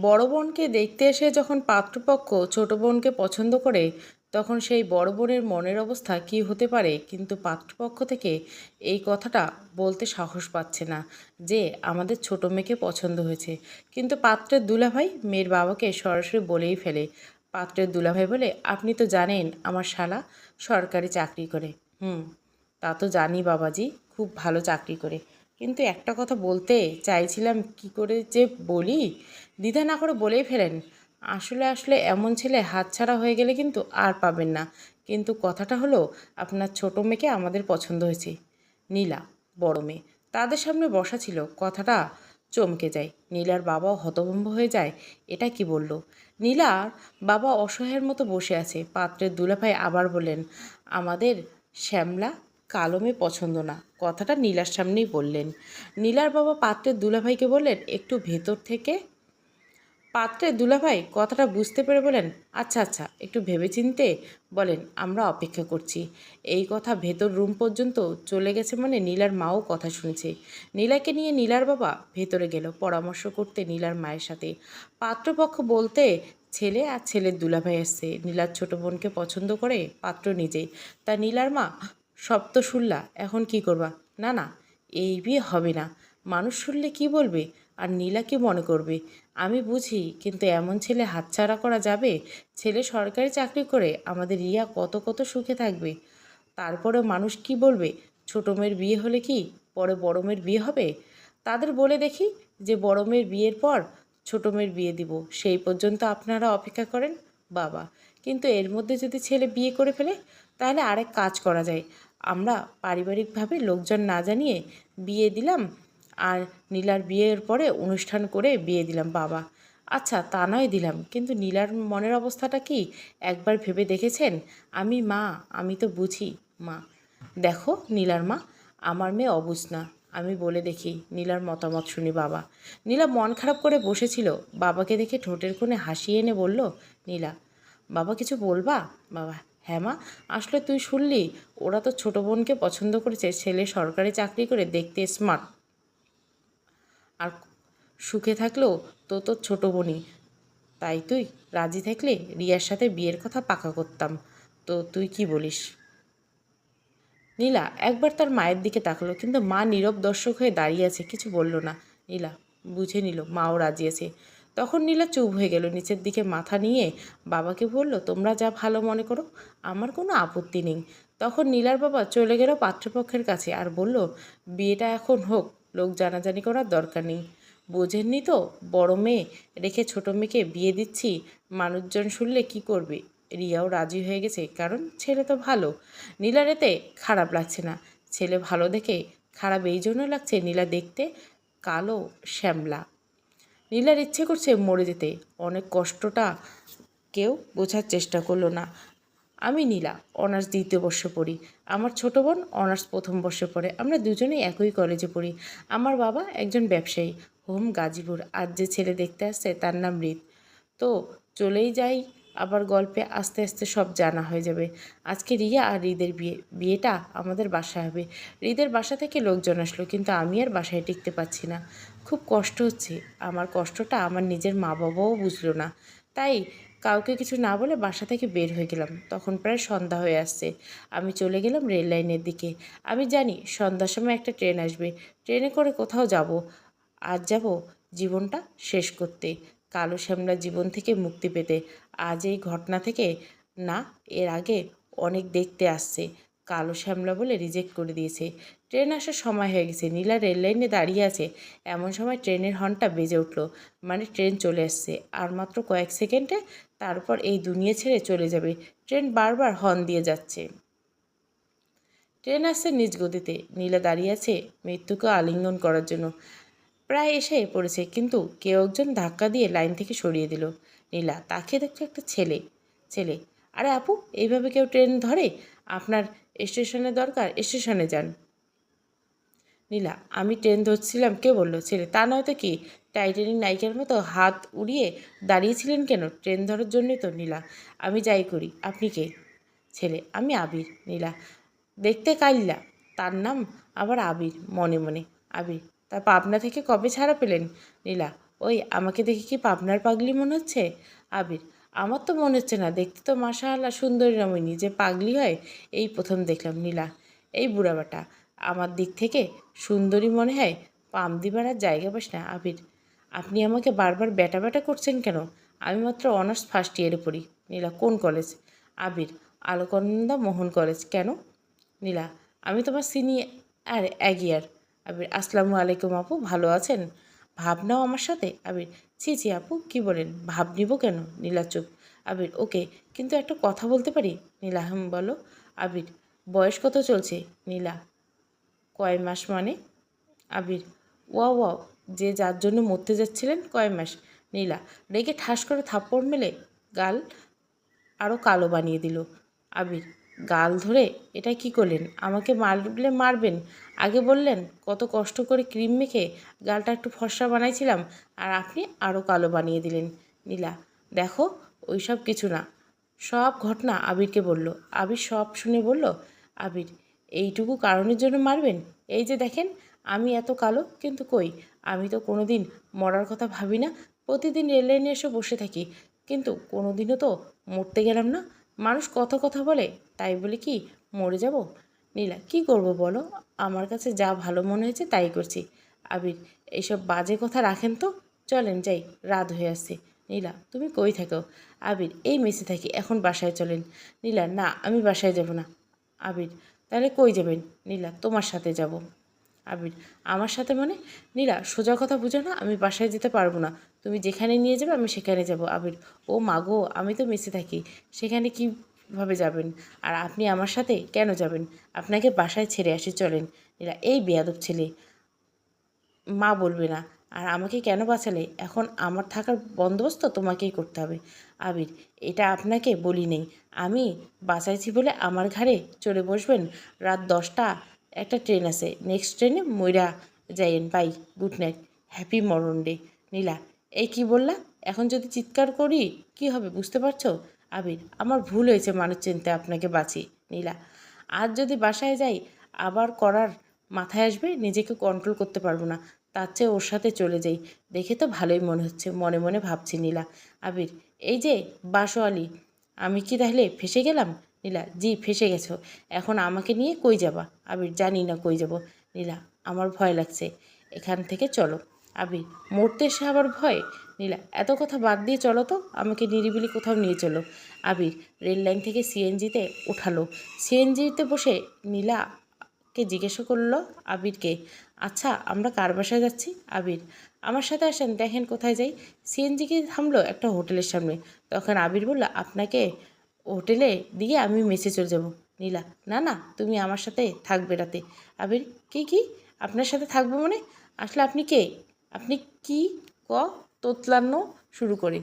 বড় বোনকে দেখতে এসে যখন পাত্রপক্ষ ছোট বোনকে পছন্দ করে, তখন সেই বড় বোনের মনের অবস্থা কী হতে পারে কিন্তু পাত্রপক্ষ থেকে এই কথাটা বলতে সাহস পাচ্ছে না যে আমাদের ছোট মেয়েকে পছন্দ হয়েছে। কিন্তু পাত্রের দুলাভাই মেয়ের বাবাকে সরাসরি বলেই ফেলে। পাত্রের দুলাভাই বলে, আপনি তো জানেন আমার শালা সরকারি চাকরি করে। হুম, তা তো জানি বাবাজি, খুব ভালো চাকরি করে। কিন্তু একটা কথা বলতে চাইছিলাম, কি করে যে বলি? দ্বিধা না করে বলেই ফেলেন। আসলে আসলে এমন ছেলে হাতছাড়া হয়ে গেলে কিন্তু আর পাবেন না। কিন্তু কথাটা হলো, আপনার ছোট মেয়েকে আমাদের পছন্দ হয়েছে। নীলা, বড় মেয়ে। তাদের সামনে বসা ছিল। কথাটা চমকে যায়। নীলার বাবাও হতভম্ব হয়ে যায়। এটা কি বলল? নীলার বাবা অসহায়ের মতো বসে আছে। পাত্রের দুলাভাই আবার বললেন, আমাদের শ্যামলা কালো মেয়ে পছন্দ না। কথাটা নীলার সামনেই বললেন। নীলার বাবা পাত্রের দুলাভাইকে বললেন, একটু ভেতর থেকে। পাত্রের দুলাভাই কথাটা বুঝতে পেরে বলেন আচ্ছা আচ্ছা একটু ভেবেচিন্তে। বলেন, আমরা অপেক্ষা করছি। এই কথা ভেতর রুম পর্যন্ত চলে গেছে মানে নীলার মাও কথা শুনেছে। নীলাকে নিয়ে নীলার বাবা ভেতরে গেল পরামর্শ করতে নীলার মায়ের সাথে। পাত্রপক্ষ বলতে, ছেলে আর ছেলের দুলাভাই আসছে। নীলার ছোট বোনকে পছন্দ করে পাত্র নিজেই। তা নীলার মা সব শুনলা, এখন কি করবা? না না, এই বিয়ে হবে না। মানুষ শুনলে কি বলবে? আর নীলা কি মনে করবে? আমি বুঝি, কিন্তু এমন ছেলে হাতছাড়া করা যাবে? ছেলে সরকারি চাকরি করে আমাদের রিয়া কত কত সুখে থাকবে? তারপরে মানুষ কি বলবে? ছোটো মেয়ের বিয়ে হলে কি পরে বড় মেয়ের বিয়ে হবে? তাদের বলে দেখি যে বড় মেয়ের বিয়ের পর ছোটো মেয়ের বিয়ে দিব। সেই পর্যন্ত আপনারা অপেক্ষা করেন, বাবা। কিন্তু এর মধ্যে যদি ছেলে বিয়ে করে ফেলে, তাহলে আরেক কাজ করা যায়। আমরা পারিবারিকভাবে লোকজন না জানিয়ে বিয়ে দিলাম আর নীলার বিয়ের পরে অনুষ্ঠান করে বিয়ে দিলাম বাবা। আচ্ছা তা নয় দিলাম। কিন্তু নীলার মনের অবস্থাটা কি? একবার ভেবে দেখেছেন? আমি মা, আমি তো বুঝি মা। দেখো, নীলার মা, আমার মেয়ে অবুঝ না আমি বলে দেখি, নীলার মতামত শুনি বাবা। নীলা মন খারাপ করে বসেছিল। বাবাকে দেখে ঠোঁটের কোণে হাসি এনে বলল, নীলা, বাবা কিছু বলবা? বাবা হ্যাঁ মা, আসলে তুই শুনলি? ওরা তো ছোটো বোনকে পছন্দ করেছে, ছেলে সরকারি চাকরি করে দেখতে স্মার্ট আর সুখে থাকলেও তো তোর ছোটো বোনই। তাই তুই রাজি থাকলে রিয়ার সাথে বিয়ের কথা পাকা করতাম। তো তুই কি বলিস? নীলা একবার তার মায়ের দিকে তাকালো, কিন্তু মা নীরব দর্শক হয়ে দাঁড়িয়ে আছে, কিছু বলল না। নীলা বুঝে নিল, মাও রাজি আছে। তখন নীলা চুপ হয়ে গেল, নিচের দিকে মাথা নিয়ে বাবাকে বলল, তোমরা যা ভালো মনে করো, আমার কোনো আপত্তি নেই। তখন নীলার বাবা চলে গেল পাত্রপক্ষের কাছে আর বলল, বিয়েটা এখন হোক, লোক জানাজানি করার দরকার নেই। বোঝেননি তো, বড় মেয়ে, রেখে ছোট মেয়েকে বিয়ে দিচ্ছি, মানুষজন শুনলে কি করবে? রিয়াও রাজি হয়ে গেছে, কারণ ছেলে তো ভালো। নীলার এতে খারাপ লাগছে না, ছেলে ভালো দেখে খারাপ এই জন্য লাগছে নীলা দেখতে কালো, শ্যামলা। নীলার ইচ্ছে করছে মরে যেতে। অনেক কষ্টটা কেউ বোঝার চেষ্টা করল না। আমি নীলা, অনার্স দ্বিতীয় বর্ষে পড়ি। আমার ছোট বোন অনার্স প্রথম বর্ষে পড়ে। আমরা দুজনেই একই কলেজে পড়ি। আমার বাবা একজন ব্যবসায়ী, হোম গাজীপুর। আর যে ছেলে দেখতে আসছে, তার নাম রিত। তো চলেই যাই, আবার গল্পে আস্তে আস্তে সব জানা হয়ে যাবে। আজকে রিয়া আর হৃদের বিয়ে, বিয়েটা আমাদের বাসায় হবে। হৃদের বাসা থেকে লোকজন আসলো, কিন্তু আমি আর বাসায় টিকতে পারছি না। খুব কষ্ট হচ্ছে। আমার কষ্টটা আমার নিজের মা বাবাও বুঝলো না। তাই কাউকে কিছু না বলে বাসা থেকে বের হয়ে গেলাম। তখন প্রায় সন্ধ্যা হয়ে আসছে। আমি চলে গেলাম রেল লাইনের দিকে। আমি জানি সন্ধ্যার সময় একটা ট্রেন আসবে। ট্রেনে করে কোথাও যাব। আজ যাব জীবনটা শেষ করতে। কালো শ্যামলা জীবন থেকে মুক্তি পেতে। আজ এই ঘটনা থেকে না, এর আগে অনেক দেখতে আসছে। কালো শ্যামলা বলে রিজেক্ট করে দিয়েছে। ট্রেন আসার সময় হয়ে গেছে। নীলা রেল লাইনে দাঁড়িয়ে আছে। এমন সময় ট্রেনের হর্নটা বেজে উঠল। মানে ট্রেন চলে আসছে। আর মাত্র কয়েক সেকেন্ডে তারপর এই দুনিয়া ছেড়ে চলে যাবে। ট্রেন বারবার হর্ন দিয়ে যাচ্ছে। ট্রেন আসছে নিজ গতিতে। নীলা দাঁড়িয়ে আছে মৃত্যুকে আলিঙ্গন করার জন্য। প্রায় এসে পড়েছে, কিন্তু কেউ একজন ধাক্কা দিয়ে লাইন থেকে সরিয়ে দিল। নীলা তাকে দেখছে একটা ছেলে। ছেলে, আরে আপু, এইভাবে কেউ ট্রেন ধরে? আপনার স্টেশনে দরকার, স্টেশনে যান। নীলা, আমি ট্রেন ধরছিলাম, কে বলল? ছেলে, তা নয়তো কি? টাইটানিক নায়িকার মতো হাত উড়িয়ে দাঁড়িয়েছিলেন কেন? ট্রেন ধরার জন্যই তো, নীলা। আমি যাই করি। আপনি কে? ছেলে, আমি আবির। নীলা, দেখতে কাইল্লা তার নাম আবার আবির, মনে মনে। আবির, তা পাবনা থেকে কবে ছাড়া পেলেন? নীলা, ওই আমাকে দেখে কি পাবনার পাগলি মনে হচ্ছে? আবির আমার তো মনে হচ্ছে না। দেখতে তো মাশাআল্লাহ সুন্দরী রমণী। যে পাগলি হয়, এই প্রথম দেখলাম নীলা। এই বুড়াবাটা আমার দিক থেকে সুন্দরী মনে হয়, পাম দিবার আর জায়গা পাস না, আবির। আপনি আমাকে বারবার ব্যাটা ব্যাটা করছেন কেন? আমি মাত্র অনার্স ফার্স্ট ইয়ারে পড়ি। নীলা, কোন কলেজ আবির, আলোকনন্দা মোহন কলেজ কেন? নীলা, আমি তোমার সিনিয়র এক ইয়ার আবির, আসসালামু আলাইকুম আপু, ভালো আছেন? ভাব নাও আমার সাথে? আবির, ছি ছি আপু, কি বলেন? ভাব নিব কেন? নীলা চুপ। আবির, ওকে, কিন্তু একটা কথা বলতে পারি? নীলা, হুম, বলো। আবির, বয়স কত চলছে? নীলা, কয় মাস মানে? আবির ওয়া ওয়া যে যার জন্য মরতে যাচ্ছিলেন কয় মাস? নীলা, রেগে ঠাস করে থাপ্পড় মেলে, গাল আরও কালো বানিয়ে দিল। আবির গাল ধরে এটা কি করলেন? আমাকে মারলে মারবেন? আগে বললেন, কত কষ্ট করে ক্রিম মেখে গালটা একটু ফর্সা বানাইছিলাম, আর আপনি আরও কালো বানিয়ে দিলেন। নীলা, দেখো, ওইসব কিছু না। সব ঘটনা আবিরকে বলল। আবির সব শুনে বলল, আবির, এইটুকু কারণের জন্য মারবেন? এই যে দেখেন, আমি এত কালো, কিন্তু কই? আমি তো কোনো দিন মরার কথা ভাবি না। প্রতিদিন রেল লাইনে এসে বসে থাকি, কিন্তু কোনো দিনও তো মরতে গেলাম না। মানুষ কত কথা বলে, তাই বলে কি, মরে যাব? নীলা, কি করব বলো? আমার কাছে যা ভালো মনে হয়েছে তাই করছি। আবির এইসব বাজে কথা রাখেন তো? চলেন যাই, রাত হয়ে আসছে। নীলা, তুমি কই থাকো? আবির, এই মেসে থাকি, এখন বাসায় চলেন। নীলা, না, আমি বাসায় যাব না। আবির, তাহলে কই যাবেন? নীলা, তোমার সাথে যাব। আবির আমার সাথে মানে? নীলা, সোজা কথা বুঝো না, আমি বাসায় যেতে পারব না। তুমি যেখানে নিয়ে যাবে, আমি সেখানে যাব। আবির, ও মাগো আমি তো মেসে থাকি। সেখানে কীভাবে যাবেন? আর আপনি আমার সাথে কেন যাবেন? আপনাকে বাসায় ছেড়ে আসি, চলেন। নীলা, এই বেয়াদব ছেলে। মা বলবে না। আর আমাকে কেন বাঁচালে? এখন আমার থাকার বন্দোবস্ত তোমাকেই করতে হবে। আবির, এটা আপনাকে বলি নেই। আমি বাঁচাইছি বলে আমার ঘাড়ে চলে বসবেন? রাত দশটা একটা ট্রেন আছে। নেক্সট ট্রেনে ময়রা যাইয়েন, বাই, গুড নাইট, হ্যাপি মরণ ডে। নীলা, এই কি বললা? এখন যদি চিৎকার করি, কি হবে বুঝতে পারছ? আবির, আমার ভুল হয়েছে মানুষ চিনতে আপনাকে বাঁচি। নীলা, আজ যদি বাসায় যাই, আবার করার মাথায় আসবে, নিজেকে কন্ট্রোল করতে পারব না। তার চেয়ে ওর সাথে চলে যাই। দেখে তো ভালোই মনে হচ্ছে, মনে মনে ভাবছি নীলা। আবির, এই যে বাসোয়ালি, আমি কি তাহলে ফেসে গেলাম? নীলা, জি, ফেসে গেছো। এখন আমাকে নিয়ে কই যাবা? আবির, জানি না কই যাব। নীলা, আমার ভয় লাগছে। এখান থেকে চলো। আবির, মরতে এসে আবার ভয়? নীলা, এত কথা বাদ দিয়ে চলো তো। আমাকে নিরিবিলি কোথাও নিয়ে চলো। আবির, রেল লাইন থেকে সিএনজিতে উঠালো। সিএনজিতে বসে নীলাকে জিজ্ঞাসা করল আবিরকে আচ্ছা আমরা কার বাসায় যাচ্ছি? আবির, আমার সাথে আসেন, দেখেন কোথায় যাই। সিএনজিকে থামলো একটা হোটেলের সামনে? তখন আবির বলল, আপনাকে হোটেলে দিয়ে আমি মেসে চলে যাব। নীলা, না না, তুমি আমার সাথে থাকবে রাতে। আবির, কি কি? আপনার সাথে থাকব মানে? আসলে আপনি কে? আপনি কি ক তোতলানো শুরু করে?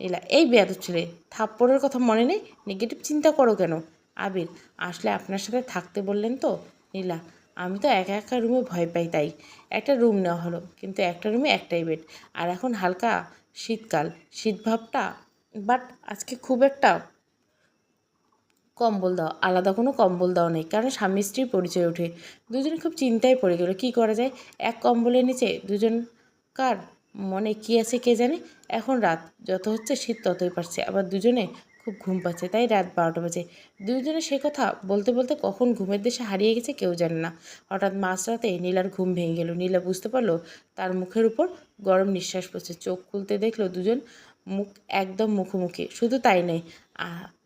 নীলা, এই বেয়াদ ছেলে, থাপ্পড়ের কথা মনে নেই? নেগেটিভ চিন্তা করো কেন? আবির, আসলে আপনার সাথে থাকতে বললেন তো? নীলা, আমি তো একা একা রুমে ভয় পাই তাই। একটা রুম নেওয়া হলো, কিন্তু একটা রুমে একটাই বেড। আর এখন হালকা শীতকাল, শীতভাবটা বাট আজকে খুব একটা কম্বল দাও, আলাদা কোনো কম্বল দাও নেই, কারণ স্বামী স্ত্রীর পরিচয় ওঠে। দুজনে খুব চিন্তায় পড়ে গেল, কী করা যায়? এক কম্বলের নিচে দুজন কার মনে কি আছে কে জানে? এখন রাত, যত হচ্ছে শীত ততই পারছে আবার দুজনে খুব ঘুম পাচ্ছে, তাই রাত বারোটা বাজে। দুজনে সে কথা বলতে বলতে কখন ঘুমের দেশে হারিয়ে গেছে কেউ জানে না। হঠাৎ মাঝরাতে নীলার ঘুম ভেঙে গেল, নীলা বুঝতে পারল তার মুখের উপর গরম নিঃশ্বাস পড়ছে, চোখ খুলতে দেখল দুজন মুখ একদম মুখোমুখি, শুধু তাই নয়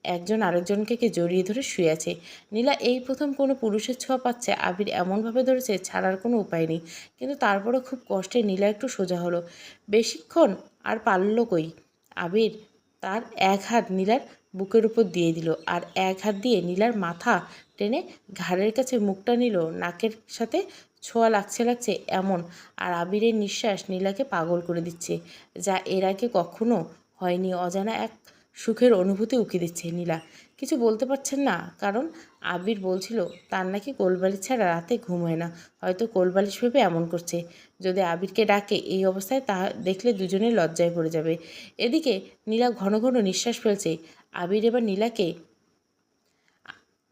একজন আরেকজনকে কে জড়িয়ে ধরে শুয়ে আছে। নীলা, এই প্রথম কোনো পুরুষের ছোঁয়া পাচ্ছে? আবির এমনভাবে ধরেছে, ছাড়ার কোনো উপায় নেই। কিন্তু তারপরও খুব কষ্টে নীলা একটু সোজা হলো। বেশিক্ষণ আর পারল কই? আবির তার এক হাত নীলার বুকের উপর দিয়ে দিল আর এক হাত দিয়ে নীলার মাথা টেনে ঘাড়ের কাছে মুখটা নিল। নাকের সাথে ছোঁয়া লাগছে লাগছে এমন আর আবিরের নিঃশ্বাস নীলাকে পাগল করে দিচ্ছে। যা এর আগে কখনো হয়নি। অজানা এক সুখের অনুভূতি উকি দিচ্ছে নীলা। কিছু বলতে পারছেন না, কারণ আবির বলছিল, তার নাকি কোলবালিশ ছাড়া রাতে ঘুম হয় না, হয়তো কোলবালিশ ভেবে এমন করছে। যদি আবিরকে ডাকে এই অবস্থায়, তা দেখলে দুজনে লজ্জায় পড়ে যাবে। এদিকে নীলা ঘন ঘন নিঃশ্বাস ফেলছে। আবির এবার নীলাকে,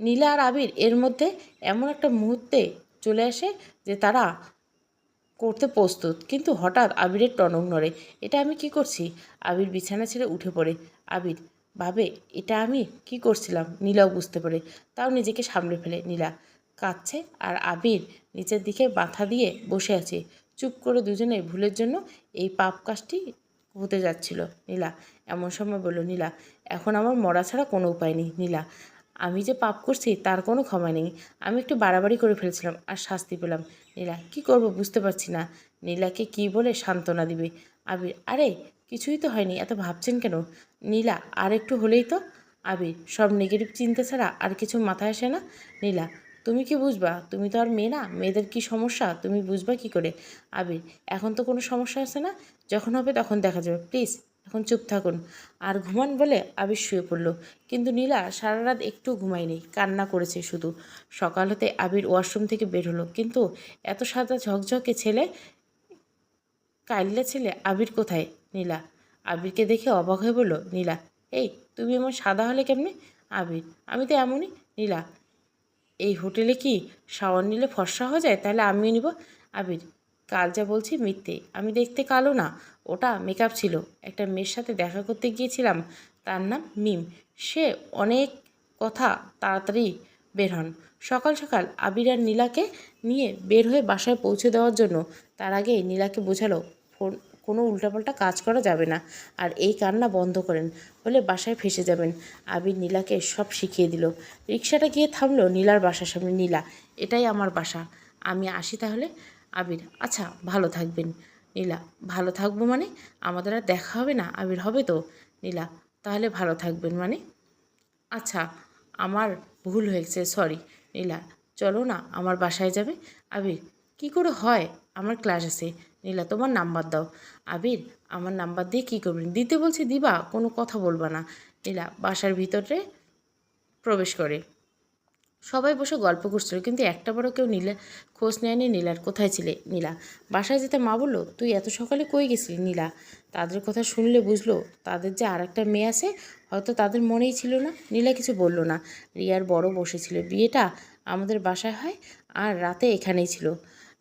নীলা আর আবির এর মধ্যে এমন একটা মুহূর্তে চলে আসে যে তারা করতে প্রস্তুত। কিন্তু হঠাৎ আবিরের টনক নড়ে। এটা আমি কি করছি? আবির বিছানা ছেড়ে উঠে পড়ে। আবির ভাবে এটা আমি কি করছিলাম? নীলাও বুঝতে পারে। তাও নিজেকে সামলে ফেলে, নীলা। কাঁদছে আর আবির নিচের দিকে মাথা দিয়ে বসে আছে। চুপ করে দুজনে ভুলের জন্য এই পাপ কাজটি হতে যাচ্ছিল। নীলা এমন সময় বলল, নীলা, এখন আমার মরা ছাড়া কোনো উপায় নেই। নীলা আমি যে পাপ করছি তার কোনো ক্ষমা নেই। আমি একটু বাড়াবাড়ি করে ফেলেছিলাম আর শাস্তি পেলাম। নীলা, কি করব বুঝতে পারছি না। নীলাকে কি বলে সান্ত্বনা দিবে? আবির, আরে, কিছুই তো হয়নি, এত ভাবছেন কেন? নীলা, আর একটু হলেই তো? আবির, সব নেগেটিভ চিন্তা ছাড়া আর কিছু মাথায় আসে না? নীলা, তুমি কি বুঝবা? তুমি তো আর মেয়ে না, মেয়েদের কি সমস্যা? তুমি বুঝবা কি করে? আবির, এখন তো কোনো সমস্যা আছে না? যখন হবে তখন দেখা যাবে প্লিজ এখন চুপ থাকুন। আর ঘুমান বলে আবির শুয়ে পড়ল। কিন্তু নীলা সারা রাত একটু ঘুমায়নি, কান্না করেছে শুধু। সকাল হতে আবির ওয়াশরুম থেকে বের হলো। কিন্তু এত সাদা ঝকঝকে ছেলে, কাইল্লা ছেলে আবির কোথায়? নীলা আবিরকে দেখে অবাক হয়ে বলল, নীলা, এই, তুমি এমন সাদা হলে কেমনে? আবির, আমি তো এমনই। নীলা, এই হোটেলে কি শাওয়ার নিলে ফর্সা হয়ে যায়? তাহলে আমিও নিব। আবির কাল যা বলছি মিথ্যে। আমি দেখতে কালো না। ওটা মেকআপ ছিল। একটা মেয়ের সাথে দেখা করতে গিয়েছিলাম। তার নাম মিম। সে অনেক কথা তাড়াতাড়ি বের হন। সকাল সকাল আবির আর নীলাকে নিয়ে বের হয়ে বাসায় পৌঁছে দেওয়ার জন্য তার আগে নীলাকে বোঝালো, ফোন, কোনো উল্টাপাল্টা কাজ করা যাবে না। আর এই কান্না বন্ধ করেন হলে বাসায় ফেসে যাবেন। আবির নীলাকে সব শিখিয়ে দিল। রিক্সাটা গিয়ে থামলো নীলার বাসার সামনে। নীলা, এটাই আমার বাসা। আমি আসি তাহলে? আবির আচ্ছা ভালো থাকবেন। নীলা, ভালো থাকব মানে? আমাদের আর দেখা হবে না, আবির হবে তো? নীলা, তাহলে ভালো থাকবেন মানে? আচ্ছা আমার ভুল হয়েছে সরি নীলা, চলো না, আমার বাসায় যাবে। আবির, কি করে হয়? আমার ক্লাস আছে। নীলা, তোমার নাম্বার দাও। আবির, আমার নাম্বার দিয়ে কী করবেন? দিতে বলছি দিবা, কোনো কথা বলবা না। নীলা, বাসার ভিতরে প্রবেশ করে। সবাই বসে গল্প করছিল, কিন্তু একটা বড় কেউ নীলা খোঁজ নেয়নি নীলার। কোথায় ছিলে নীলা? বাসায় যেতে মা বলল, তুই এত সকালে কই গেছিলি নীলা? তাদের কথা শুনলে বুঝলো, তাদের যে আর একটা মেয়ে আছে, হয়তো তাদের মনেই ছিল না। নীলা কিছু বলল না। রিয়ার বড় বসেছিল। বিয়েটা আমাদের বাসায় হয় আর রাতে এখানেই ছিল।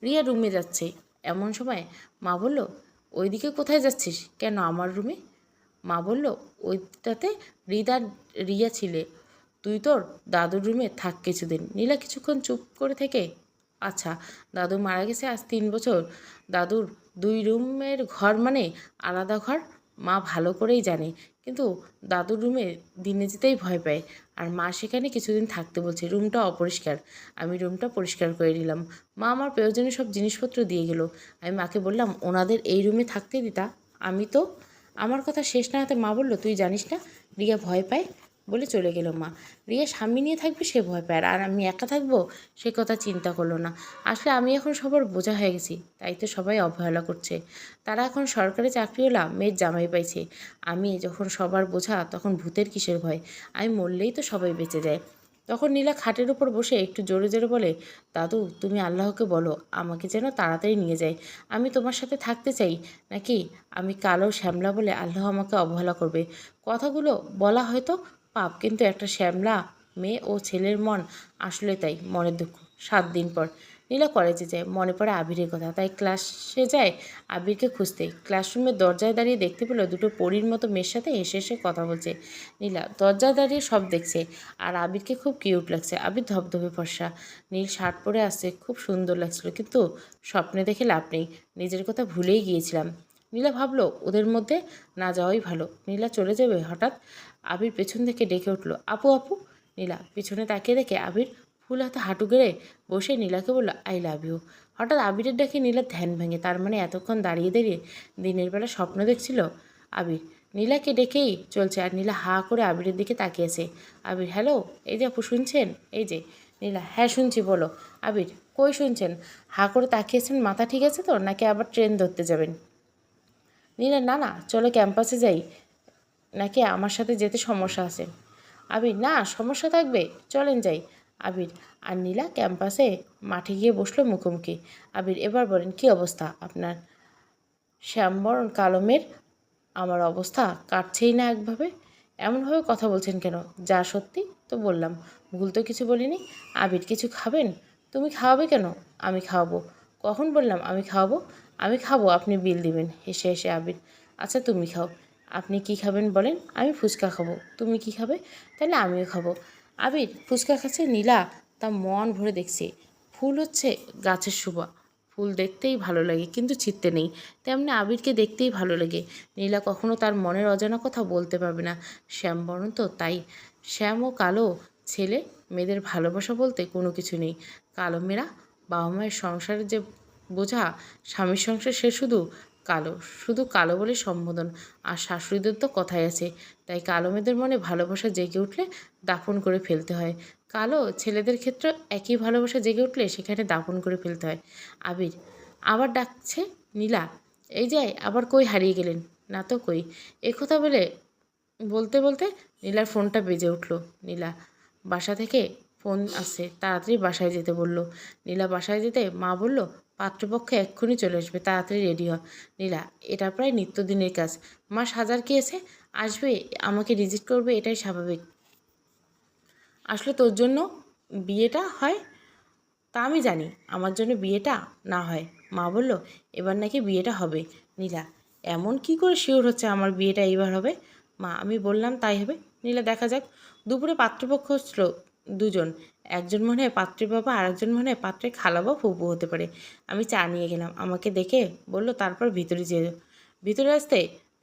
রিয়া রুমে যাচ্ছে। এমন সময় মা বলল, ওইদিকে কোথায় যাচ্ছিস? কেন আমার রুমে? মা বলল, ওইটাতে রিদার রিয়া ছিলে। তুই তোর দাদুর রুমে থাক কিছুদিন। নীলা কিছুক্ষণ চুপ করে থেকে আচ্ছা দাদু মারা গেছে আজ তিন বছর। দাদুর দুই রুমের ঘর মানে আলাদা ঘর, মা ভালো করেই জানে। কিন্তু দাদুর রুমে দিনে যেতেই ভয় পায়। আর মা সেখানে কিছুদিন থাকতে বলছে রুমটা অপরিষ্কার। আমি রুমটা পরিষ্কার করে নিলাম। মা আমার প্রয়োজনীয় সব জিনিসপত্র দিয়ে গেল। আমি মাকে বললাম, ওনাদের এই রুমে থাকতে দিতা। আমি তো আমার কথা শেষ না হতে মা বলল, তুই জানিস না? রিয়া ভয় পায়। বলে চলে গেল মা। রিয়া স্বামী নিয়ে থাকবে সে ভয় পায় আর আমি একা থাকব সে কথা চিন্তা করল না। আসলে আমি এখন সবার বোঝা হয়ে গেছি, তাই তো সবাই অবহেলা করছে। তারা এখন সরকারি চাকরিওয়ালা, মেয়ের জামাই পাইছে। আমি যখন সবার বোঝা, তখন ভূতের কিসের ভয়? আমি মরলেই তো সবাই বেঁচে যায়। তখন নীলা খাটের উপর বসে একটু জোরে জোরে বলে, দাদু, তুমি আল্লাহকে বলো, আমাকে যেন তাড়াতাড়ি নিয়ে যায়। আমি তোমার সাথে থাকতে চাই, নাকি আমি কালো শ্যামলা বলে আল্লাহ আমাকে অবহেলা করবে? কথাগুলো বলা হয়তো পাপ কিন্তু একটা শ্যামলা মেয়ে ও ছেলের মন। আসলে তাই মনের দুঃখ। সাত দিন পর নীলা কলেজে যায়। মনে পড়ে আবিরের কথা। তাই ক্লাসে যায় আবিরকে খুঁজতে। ক্লাসরুমের দরজায় দাঁড়িয়ে দেখতে পেল দুটো পরীর মতো মেয়ের সাথে হেসে হেসে কথা বলছে। নীলা দরজায় দাঁড়িয়ে সব দেখছে আর আবিরকে খুব কিউট লাগছে। আবির ধবধবে ফর্সা। নীল শার্ট পরে আসছে। খুব সুন্দর লাগছিল। কিন্তু স্বপ্নে দেখে লাভ নেই। নিজের কথা ভুলেই গিয়েছিলাম। নীলা ভাবলো, ওদের মধ্যে না যাওয়াই ভালো। নীলা চলে যাবে হঠাৎ। আবির পেছন থেকে ডেকে উঠল, আপু আপু। নীলা পিছনে তাকিয়ে দেখে আবির ফুল হাতে হাঁটু গেড়ে বসে নীলাকে বলল, আই লাভ ইউ। হঠাৎ আবিরের ডাকে নীলা ধ্যান ভেঙে, তার মানে এতক্ষণ দাঁড়িয়ে দাঁড়িয়ে দিনের বেলা স্বপ্ন দেখছিল আবির। নীলাকে ডেকেই চলছে আর নীলা হা করে আবিরের দিকে তাকিয়েছে আবির, হ্যালো, এই যে আপু শুনছেন? এই যে। নীলা হ্যাঁ শুনছি, বলো। আবির, কই শুনছেন? হা করে তাকিয়েছেন মাথা ঠিক আছে তো, নাকি আবার ট্রেন ধরতে যাবেন? নীলা, না না, চলো ক্যাম্পাসে যাই। নাকি আমার সাথে যেতে সমস্যা আছে? আবির, না, সমস্যা থাকবে। চলেন যাই। আবির আর নীলা ক্যাম্পাসে মাঠে গিয়ে বসল মুখোমুখি। আবির, এবার বলেন, কি অবস্থা আপনার? শ্যামবরণ কালমের আমার অবস্থা কাটছেই না একভাবে। এমনভাবে কথা বলছেন কেন? যা সত্যি তো বললাম। ভুল তো কিছু বলিনি। আবির, কিছু খাবেন? তুমি খাওয়াবে কেন? আমি খাওয়াবো। কখন বললাম, আমি খাওয়াবো? আমি খাব, আপনি বিল দিবেন। হেসে হেসে আবির আচ্ছা তুমি খাও। আপনি কি খাবেন বলেন? আমি ফুচকা খাব। তুমি কি খাবে? তাহলে আমিও খাব। আবির, ফুচকা খাচ্ছে নীলা। তা মন ভরে দেখছে। ফুল হচ্ছে গাছের শোভা। ফুল দেখতেই ভালো লাগে, কিন্তু চিনতে নেই। তেমনি আবিরকে দেখতেই ভালো লাগে। নীলা কখনো তার মনের অজানা কথা বলতে পারবে না। শ্যাম বরণ তো তাই। শ্যাম ও কালো ছেলে, মেয়েদের ভালোবাসা বলতে কোনো কিছু নেই। কালো মেয়েরা বাবা মায়ের সংসারের যে বোঝা, স্বামীর সংসার সে শুধু কালো, শুধু কালো বলে সম্বোধন। আর শাশুড়িদের তো কথাই আছে। তাই কালো মেয়েদের মনে ভালোবাসা জেগে উঠলে দাফন করে ফেলতে হয়। কালো ছেলেদের ক্ষেত্রে একই ভালোবাসা জেগে উঠলে সেখানে দাফন করে ফেলতে হয়। আবির, আবার ডাকছে, নীলা, এই যাই আবার কই হারিয়ে গেলেন? না তো কই? এ কথা বলে, বলতে বলতে নীলার ফোনটা বেজে উঠল। নীলা বাসা থেকে ফোন আসছে তাড়াতাড়ি বাসায় যেতে বলল। নীলা বাসায় যেতে মা বলল পাত্রপক্ষ এক্ষুনি চলে আসবে, তাড়াতাড়ি রেডি হ। নীলা, এটা প্রায় নিত্যদিনের কাজ। মাস হাজার কি আছে? আসবে, আমাকে রিজিট করবে, এটাই স্বাভাবিক। আসলে তোর জন্য বিয়েটা হয়? তা আমি জানি, আমার জন্য বিয়েটা না হয়। মা বলল, এবার নাকি বিয়েটা হবে। নীলা, এমন কি করে শিওর হচ্ছে আমার বিয়েটা এইবার হবে? মা, আমি বললাম তাই হবে। নীলা, দেখা যাক। দুপুরে পাত্রপক্ষ ছিল দুজন। একজন মনে হয় পাত্রের বাবা আর একজন মনে হয় পাত্রের খালা বা ফুপু হতে পারে। আমি চা নিয়ে গেলাম, আমাকে দেখে বলল, তারপর ভিতরে যেও। ভিতরে আসতে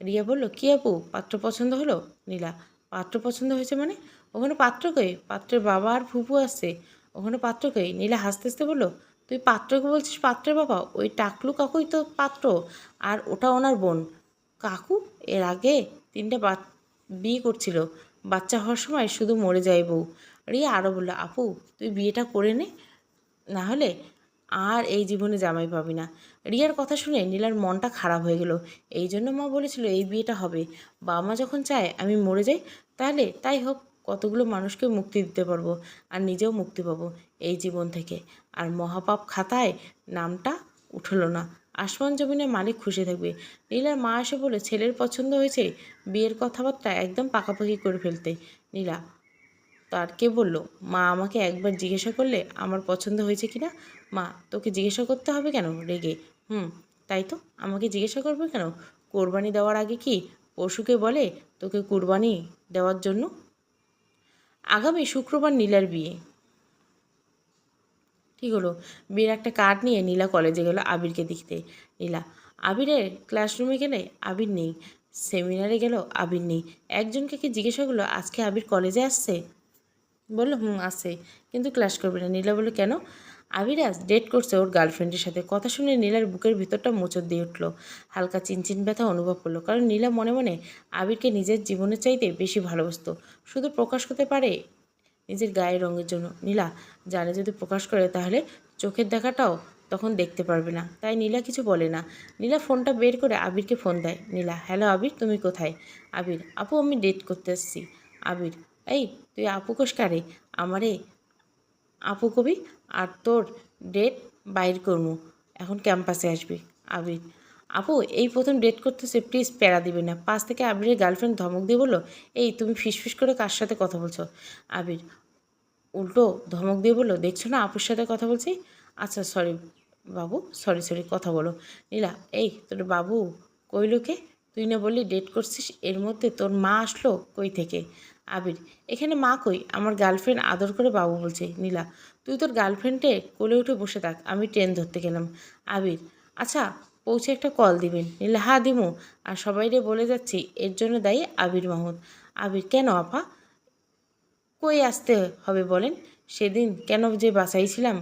রিয়া বলল, কী আপু, পাত্র পছন্দ হলো? নীলা, পাত্র পছন্দ হয়েছে মানে? ওখানে পাত্র কই? পাত্রের বাবা আর ফুপু আসছে। ওখানে পাত্র কই? নীলা হাসতে হাসতে বলল, তুই পাত্রকে বলছিস পাত্রের বাবা? ওই টাকলু কাকুই তো পাত্র, আর ওটা ওনার বোন। কাকু? এর আগে তিনটে বিয়ে করছিল। বাচ্চা হওয়ার সময় শুধু মরে যায় বউ। রিয়া আরও বলল, আপু, তুই বিয়েটা করে নে, না হলে আর এই জীবনে জামাই পাবি না। রিয়ার কথা শুনে নীলার মনটা খারাপ হয়ে গেল। এই জন্য মা বলেছিল এই বিয়েটা হবে। বাবা মা যখন চায় আমি মরে যাই, তাহলে তাই হোক, কতগুলো মানুষকে মুক্তি দিতে পারব আর নিজেও মুক্তি পাবো এই জীবন থেকে। আর মহাপাপ খাতায় নামটা উঠল না। আসমান জমিনের মালিক খুশি থাকবে। নীলার মা এসে বলে ছেলের পছন্দ হয়েছে বিয়ের কথাবার্তা একদম পাকাপাকি করে ফেলতে। নীলা তার কে বলল? মা আমাকে একবার জিজ্ঞাসা করলে আমার পছন্দ হয়েছে কিনা? মা, তোকে জিজ্ঞাসা করতে হবে কেন রেগে? হুম, তাই তো? আমাকে জিজ্ঞাসা করবে কেন? কোরবানি দেওয়ার আগে কি পশুকে বলে তোকে কোরবানি দেওয়ার জন্য? আগামী শুক্রবার নীলার বিয়ে। ঠিক হলো? বিয়ের একটা কার্ড নিয়ে নীলা কলেজে গেল আবিরকে দেখতে। নীলা, আবিরের ক্লাসরুমে গেলে আবির নেই। সেমিনারে গেল আবির নেই। একজনকে কি জিজ্ঞাসা করল, আজকে আবির কলেজে আসছে? বলল, হুম, আছে। কিন্তু ক্লাস করবে না। নীলা বলল, কেন? আবিরাজ ডেট করছে ওর গার্লফ্রেন্ডের সাথে। কথা শুনে নীলার বুকের ভিতরটা মোচড় দিয়ে উঠল। হালকা চিনচিন ব্যথা অনুভব করল কারণ নীলা মনে মনে আবিরকে নিজের জীবনের চাইতে বেশি ভালোবাসত। শুধু প্রকাশ করতে পারে নিজের গায়ের রঙের জন্য। নীলা, জানে যদি প্রকাশ করে তাহলে চোখের দেখাটাও তখন দেখতে পারবে না। তাই নীলা কিছু বলে না। নীলা ফোনটা বের করে আবিরকে ফোন দেয়। নীলা, হ্যালো আবির, তুমি কোথায়? আবির, আপু, আমি ডেট করতে এসেছি। আবির এই, তুই আপু কোষ কারে? আমারে আপু কবি আর তোর ডেট বাইর করব এখন ক্যাম্পাসে আসবি। আবির। আপু, এই প্রথম ডেট করতেছে প্লিজ প্যারা দিবে না। পাশ থেকে আবিরের গার্লফ্রেন্ড ধমক দিয়ে বলল, এই, তুমি ফিসফিস করে কার সাথে কথা বলছো? আবির উল্টো ধমক দিয়ে বলল, দেখছ না আপুর সাথে কথা বলছি? আচ্ছা সরি বাবু সরি সরি কথা বলো। নীলা, এই, তোর বাবু কইলোকে তুই না বললি ডেট করছিস, এর মধ্যে তোর মা আসলো কই থেকে? আবির, এখানে মা কই? আমার গার্লফ্রেন্ড আদর করে বাবু বলছে। নীলা, তুই তোর গার্লফ্রেন্ডে কোলে উঠে বসে থাক, আমি ট্রেন ধরতে গেলাম। আবির আচ্ছা পৌঁছে একটা কল দিবেন। নীলা হা দিমু। আর সবাইরে বলে যাচ্ছি, এর জন্য দায়ী আবির মাহমুদ আবির, কেন আপা? কই আসতে হবে বলেন? সেদিন কেন যে বাসাই ছিলাম?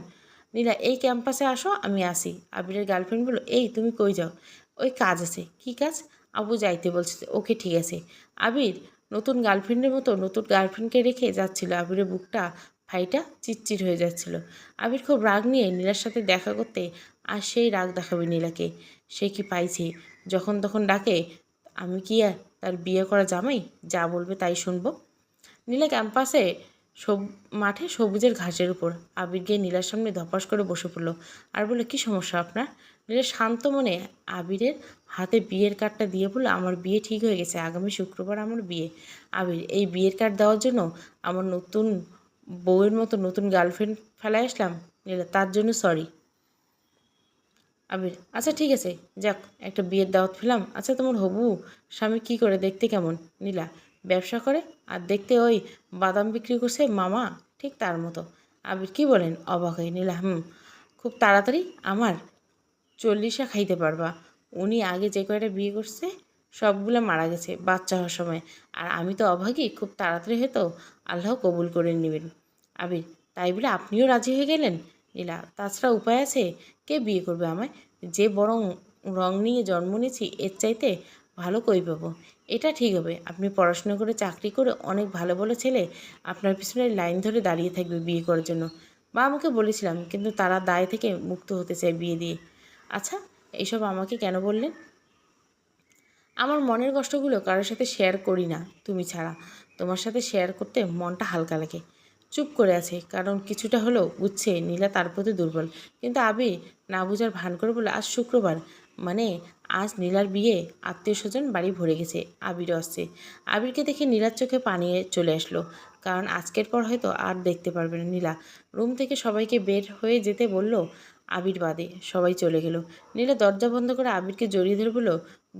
নীলা, এই ক্যাম্পাসে আসো, আমি আসি। আবিরের গার্লফ্রেন্ড বলল, এই, তুমি কই যাও? ওই কাজ আছে। কি কাজ? আবু যাইতে বলছে। ওকে, ঠিক আছে। আবির নতুন গার্লফ্রেন্ডের মতো নতুন গার্লফ্রেন্ডকে রেখে যাচ্ছিল আবিরের বুকটা, ভাইটা চিটচিট হয়ে যাচ্ছিল। আবির খুব রাগ নিয়ে নীলার সাথে দেখা করতে আর সেই রাগ দেখাবে নীলাকে। সে কি পাইছে? যখন তখন ডাকে, আমি কি আর তার বিয়ে করা জামাই? যা বলবে তাই শুনব? নীলা ক্যাম্পাসে সব, মাঠে সবুজের ঘাসের উপর। আবির গিয়ে নীলার সামনে ধপাস করে বসে পড়ল। আর বলে কি সমস্যা আপনার? নীলা শান্ত মনে আবিরের হাতে বিয়ের কার্ডটা দিয়ে বলল, আমার বিয়ে ঠিক হয়ে গেছে, আগামী শুক্রবার আমার বিয়ে। আবির, এই বিয়ের কার্ড দেওয়ার জন্য আমার নতুন বউয়ের মতো নতুন গার্লফ্রেন্ড ফেলায় আসলাম? নীলা, তার জন্য সরি। আবির আচ্ছা ঠিক আছে, যাক, একটা বিয়ের দাওয়াত ফেলাম আচ্ছা তোমার হবু, স্বামী কি করে, দেখতে কেমন? নীলা ব্যবসা করে আর দেখতে ওই বাদাম বিক্রি করছে মামা, ঠিক তার মতো। আবির কি বলেন? অবাক হয়ে নীলা হুম, খুব তাড়াতাড়ি আমার চল্লিশা খাইতে পারবা। উনি আগে যে কয়টা বিয়ে করছে, সবগুলো মারা গেছে বাচ্চা হওয়ার সময়। আর আমি তো অভাগী, খুব তাড়াতাড়ি হয়তো আল্লাহ কবুল করে নেবেন। আবির, তাই বলে আপনিও রাজি হয়ে গেলেন? নীলা, তাছাড়া উপায় আছে? কে বিয়ে করবে আমায়? যে বরং রং নিয়ে জন্ম নিয়েছি, এর চাইতে ভালো কই পাবো? এটা ঠিক হবে। আপনি পড়াশোনা করে চাকরি করে অনেক ভালো ভালো ছেলে আপনার পিছনে লাইন ধরে দাঁড়িয়ে থাকবে বিয়ে করার জন্য। বা আমাকে বলেছিলাম, কিন্তু তারা দায় থেকে মুক্ত হতে চায় বিয়ে দিয়ে। আচ্ছা এইসব আমাকে কেন বললেন? আমার মনের কষ্টগুলো কারোর সাথে শেয়ার করি না, তুমি ছাড়া। তোমার সাথে শেয়ার করতে মনটা হালকা লাগে। চুপ করে আছে, কারণ কিছুটা হলেও বুঝছে নীলা তার প্রতি দুর্বল। কিন্তু আবি না বুঝার ভান করে বলে, আজ শুক্রবার। মানে আজ নীলার বিয়ে আত্মীয় স্বজন বাড়ি ভরে গেছে, আবির আসছে আবিরকে দেখে নীলার চোখে পানি চলে আসলো, কারণ আজকের পর হয়তো আর দেখতে পারবে না নীলা। রুম থেকে সবাইকে বের হয়ে যেতে বলল, আবির বাদে সবাই চলে গেল। নীলা দরজা বন্ধ করে আবিরকে জড়িয়ে ধরে বলল,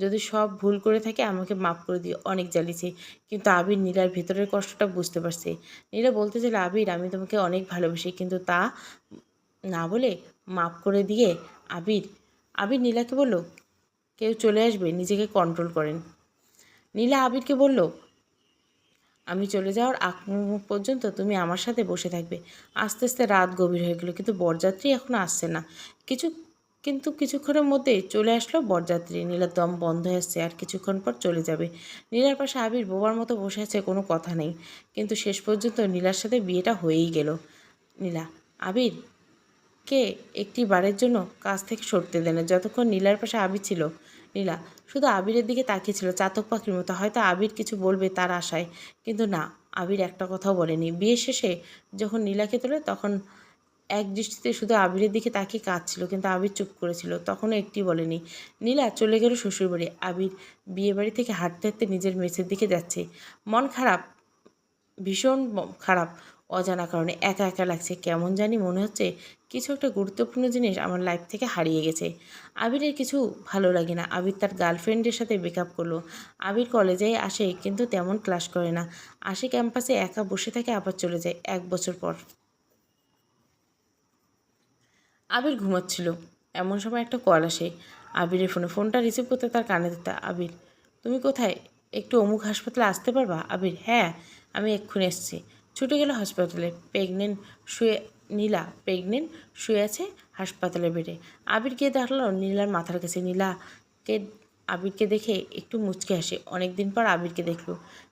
যদি সব ভুল করে থাকে আমাকে মাফ করে দিও, অনেক জ্বালিয়েছে। কিন্তু আবির নীলার ভেতরের কষ্টটা বুঝতে পারছে। নীলা বলতে চাইলে, আবির, আমি তোমাকে অনেক ভালোবাসি, কিন্তু তা না বলে মাফ করে দিয়ে আবির আবির নীলাকে বলল, কেউ চলে আসবে, নিজেকে কন্ট্রোল করেন। নীলা আবিরকে বলল, আমি চলে যাওয়ার আগ পর্যন্ত তুমি আমার সাথে বসে থাকবে। আস্তে আস্তে রাত গভীর হয়ে গেলো, কিন্তু বরযাত্রী এখনও আসছে না। কিছু, কিন্তু কিছুক্ষণের মধ্যেই চলে আসলো বরযাত্রী। নীলার দম বন্ধ হয়ে আসছে আর কিছুক্ষণ পর চলে যাবে। নীলার পাশে আবির বোবার মতো বসে আছে, কোনো কথা নেই। কিন্তু শেষ পর্যন্ত নীলার সাথে বিয়েটা হয়েই গেল। নীলা, আবির কে একটি বারের জন্য কাজ থেকে সরতে দেন। যতক্ষণ নীলার পাশে আবির ছিল, নীলা শুধু আবিরের দিকে তাকিয়েছিল, চাতক পাখির মতো। হয়তো আবির কিছু বলবে তার আশায়, কিন্তু না, আবির একটা কথাও বলেনি। বিয়ে শেষে যখন নীলাকে তোলে, তখন এক দৃষ্টিতে শুধু আবিরের দিকে তাকিয়ে কাঁদছিল, কিন্তু আবির চুপ করেছিল। তখনও একটি বলেনি, নীলা, চলে গেল শ্বশুরবাড়ি। আবির বিয়ে বাড়ি থেকে হাঁটতে হাঁটতে নিজের মেসের দিকে যাচ্ছে। মন খারাপ, ভীষণ খারাপ। অজানা কারণে একা একা লাগছে। কেমন জানি মনে হচ্ছে কিছু একটা গুরুত্বপূর্ণ জিনিস আমার লাইফ থেকে হারিয়ে গেছে। আবিরের কিছু ভালো লাগে না। আবির তার গার্লফ্রেন্ডের সাথে ব্রেকআপ করল। আবির কলেজে আসে কিন্তু তেমন ক্লাস করে না। আসে ক্যাম্পাসে একা বসে থাকে, আবার চলে যায় এক বছর পর। আবির ঘুমাচ্ছিল। এমন সময় একটা কল আসে। আবিরের ফোনে ফোনটা রিসিভ করতে তার কানে দিতে, আবির, তুমি কোথায়? একটু অমুক হাসপাতালে আসতে পারবা? আবির হ্যাঁ আমি এক্ষুনি এসেছি। ছুটে গেল হাসপাতালে। প্রেগনেন্ট শুয়ে, নীলা প্রেগনেন্ট শুয়ে আছে হাসপাতালে বেডে। আবির গিয়ে দেখল নীলার মাথার কাছে। নীলাকে আবিরকে দেখে একটু মুচকে হাসে। অনেক দিন পর আবিরকে দেখল।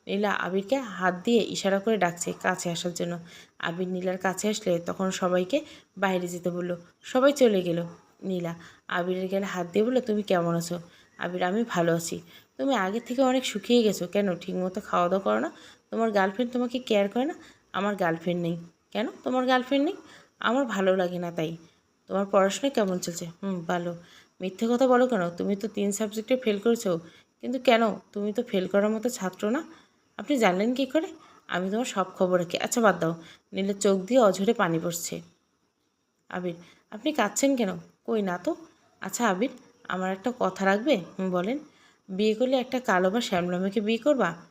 নীলা আবিরকে হাত দিয়ে ইশারা করে ডাকছে কাছে আসার জন্য। আবির নীলার কাছে আসলে তখন সবাইকে বাইরে যেতে বলল, সবাই চলে গেল। নীলা আবিরের গেলে হাত দিয়ে বলল, তুমি কেমন আছো? আবির, আমি ভালো আছি। তুমি আগে থেকে অনেক শুকিয়ে গেছো কেন? ঠিকমতো খাওয়া দাওয়া করো না? তোমার গার্লফ্রেন্ড তোমাকে কেয়ার করে না? আমার গার্লফ্রেন্ড নেই। কেন? তোমার গার্লফ্রেন্ড নেই? আমার ভালো লাগে না তাই। তোমার পড়াশোনা কেমন চলছে? হুম, ভালো। মিথ্যে কথা বলো কেন? তুমি তো তিন সাবজেক্টে ফেল করেছ। কিন্তু কেন? তুমি তো ফেল করার মতো ছাত্র না। আপনি জানলেন কী করে? আমি তোমার সব খবর রাখি আচ্ছা বাদ দাও। নীলের চোখ দিয়ে অঝরে পানি পড়ছে। আবির, আপনি কাঁদছেন কেন? কই না তো? আচ্ছা আবির, আমার একটা কথা রাখবে? বলেন। বিয়ে করলে একটা কালো বা শ্যামলামেকে বিয়ে করবা?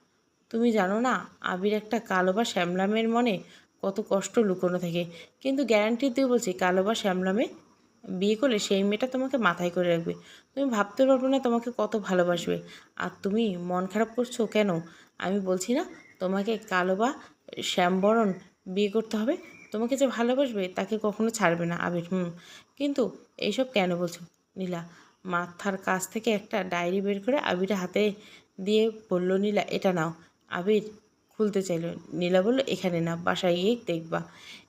তুমি জানো না, আবির একটা কালো বা শ্যামলামের মনে কত কষ্ট লুকোনো থাকে। কিন্তু গ্যারান্টি দিয়ে বলছি, কালো বা শ্যামলামে বিয়ে করলে সেই মেয়েটা তোমাকে মাথায় করে রাখবে। তুমি ভাবতে পারবে না তোমাকে কত ভালোবাসবে। আর তুমি মন খারাপ করছ কেন? আমি বলছি না, তোমাকে কালো বা শ্যামবরণ বিয়ে করতে হবে। তোমাকে যে ভালোবাসবে তাকে কখনো ছাড়বে না, আবির, হুম। কিন্তু এইসব কেন বলছো? নীলা, মাথার কাছ থেকে একটা ডায়েরি বের করে আবিরের হাতে দিয়ে বলল, নীলা, এটা নাও। আবির খুলতে চাইল। নীলা বলল, এখানে না, বাসায় গিয়েই দেখবা।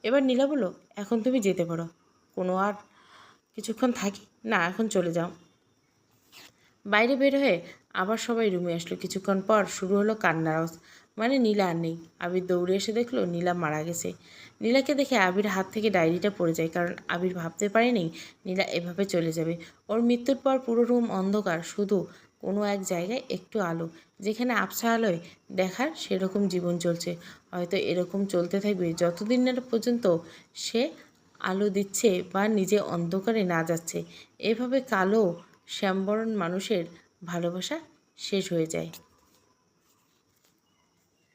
এবার নীলা বলল, এখন তুমি যেতে পারো। কোনো আর কিছুক্ষণ থাকি। না, এখন চলে যাও। বাইরে বের হয়ে আবার সবাই রুমে আসলো। কিছুক্ষণ পর শুরু হলো কান্নার আওয়াজ। মানে নীলা আর নেই। আবির দৌড়ে এসে দেখল নীলা মারা গেছে। নীলাকে দেখে আবির হাত থেকে ডায়েরিটা পড়ে যায়, কারণ আবির ভাবতে পারেনি নীলা এভাবে চলে যাবে। ওর মৃত্যুর পর পুরো রুম অন্ধকার, শুধু কোনো এক জায়গায় একটু আলো, যেখানে আবছা আলোয় দেখার সেরকম জীবন চলছে। হয়তো এরকম চলতে থাকবে যতদিন না পর্যন্ত সে আলো দিচ্ছে বা নিজে অন্ধকারে না যাচ্ছে। এভাবে কালো, শ্যামবরণ মানুষের ভালোবাসা শেষ হয়ে যায়।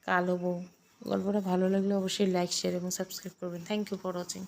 কালো বউ। গল্পটা ভালো লাগলে অবশ্যই লাইক শেয়ার এবং সাবস্ক্রাইব করবেন। Thank you for watching